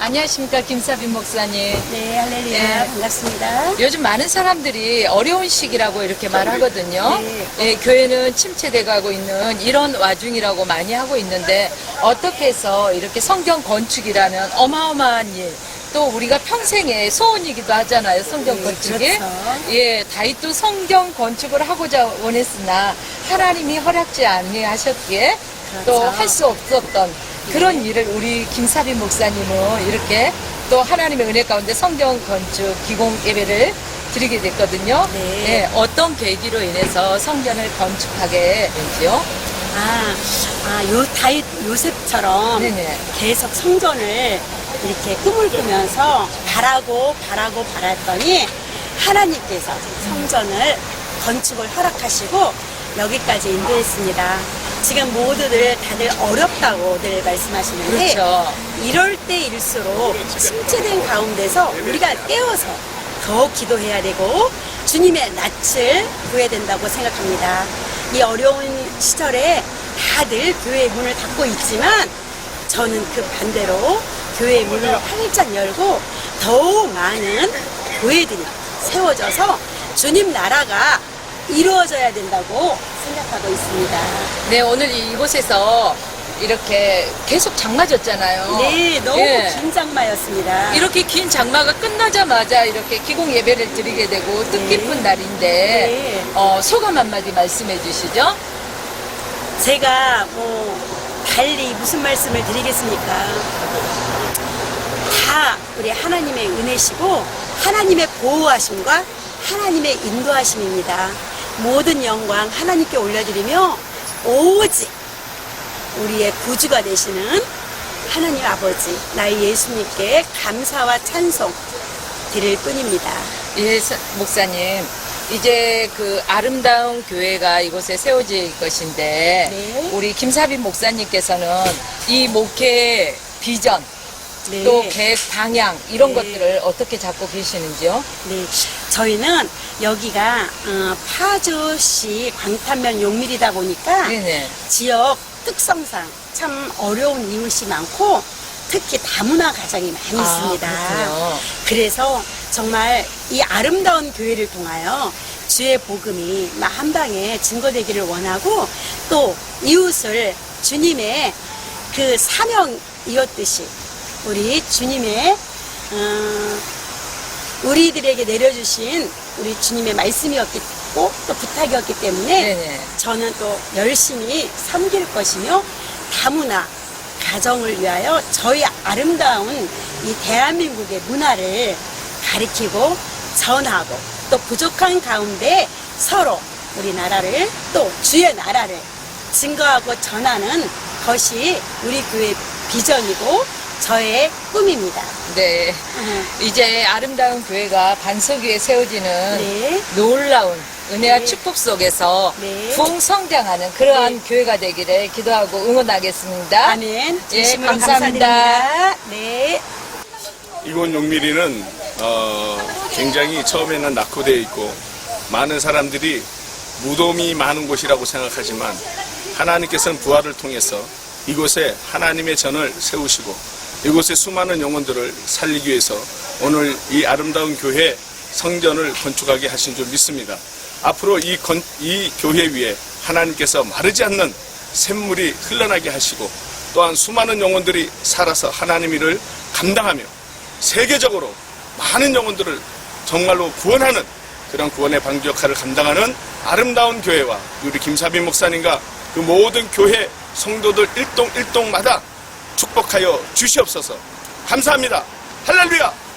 안녕하십니까 김사빈 목사님. 네, 할렐루야. 네. 반갑습니다. 요즘 많은 사람들이 어려운 시기라고 이렇게 말하거든요. 네. 예, 교회는 침체돼 가고 있는 이런 와중이라고 많이 하고 있는데 어떻게 해서 이렇게 성경 건축이라는 어마어마한 일, 또 우리가 평생의 소원이기도 하잖아요. 성경 네, 건축이. 그렇죠. 예, 다윗도 성경 건축을 하고자 원했으나 하나님이 허락지 아니하셨기에 또 그렇죠. 할수 없었던 그런 일을 우리 김사빈 목사님은 이렇게 또 하나님의 은혜 가운데 성경 건축 기공 예배를 드리게 됐거든요. 네. 예, 어떤 계기로 인해서 성전을 건축하게 된지요? 아, 아, 요 다윗 요셉처럼 네네. 계속 성전을 이렇게 꿈을 꾸면서 바라고 바라고 바랐더니 하나님께서 성전을 건축을 허락하시고 여기까지 인도했습니다. 지금 모두들 다들 어렵다고들 말씀하시는데 그렇죠. 이럴 때일수록 침체된 가운데서 우리가 깨어서 더 기도해야 되고 주님의 낯을 구해야 된다고 생각합니다. 이 어려운 시절에 다들 교회의 문을 닫고 있지만 저는 그 반대로 교회의 문을 활짝 열고 더욱 많은 교회들이 세워져서 주님 나라가 이루어져야 된다고 생각하고 있습니다. 네, 오늘 이곳에서 이렇게 계속 장마졌잖아요. 네, 너무 예. 긴 장마였습니다. 이렇게 긴 장마가 끝나자마자 이렇게 기공 예배를 드리게 되고 뜻깊은 날인데 네. 어, 소감 한마디 말씀해 주시죠. 제가 뭐 달리 무슨 말씀을 드리겠습니까? 다 우리 하나님의 은혜시고 하나님의 보호하심과 하나님의 인도하심입니다. 모든 영광 하나님께 올려드리며 오직 우리의 구주가 되시는 하나님 아버지 나의 예수님께 감사와 찬송 드릴 뿐입니다. 예, 사- 목사님. 이제 그 아름다운 교회가 이곳에 세워질 것인데 네. 우리 김사빈 목사님께서는 이 목회 비전 네. 또 계획 방향 이런 네. 것들을 어떻게 잡고 계시는지요? 네, 저희는 여기가 어, 파주시 광탄면 용밀이다 보니까 네네. 지역 특성상 참 어려운 이웃이 많고 특히 다문화 가정이 많이 아, 있습니다. 그렇군요. 그래서 정말 이 아름다운 교회를 통하여 주의 복음이 막한 방에 증거되기를 원하고 또 이웃을 주님의 그 사명이었듯이 우리 주님의 어, 우리들에게 내려주신 우리 주님의 말씀이었고 또 부탁이었기 때문에 네네. 저는 또 열심히 섬길 것이며 다문화 가정을 위하여 저희 아름다운 이 대한민국의 문화를 가리키고 전하고 또 부족한 가운데 서로 우리나라를 또 주의 나라를 증거하고 전하는 것이 우리 교회 비전이고 저의 꿈입니다. 네. 음, 이제 아름다운 교회가 반석 위에 세워지는 네. 놀라운 은혜와 네. 축복 속에서 네. 부흥성장하는 그러한 네. 교회가 되기를 기도하고 응원하겠습니다. 아멘. 예, 진심으로 감사합니다. 감사드립니다. 네. 이곳 용미리는 어, 굉장히 처음에는 낙후되어 있고 많은 사람들이 무덤이 많은 곳이라고 생각하지만 하나님께서는 부활을 통해서 이곳에 하나님의 전을 세우시고 이곳에 수많은 영혼들을 살리기 위해서 오늘 이 아름다운 교회 성전을 건축하게 하신 줄 믿습니다. 앞으로 이, 건, 이 교회 위에 하나님께서 마르지 않는 샘물이 흘러나게 하시고 또한 수많은 영혼들이 살아서 하나님 일을 감당하며 세계적으로 많은 영혼들을 정말로 구원하는 그런 구원의 방주 역할을 감당하는 아름다운 교회와 우리 김사빈 목사님과 그 모든 교회 성도들 일동 일동마다 축복하여 주시옵소서. 감사합니다. 할렐루야!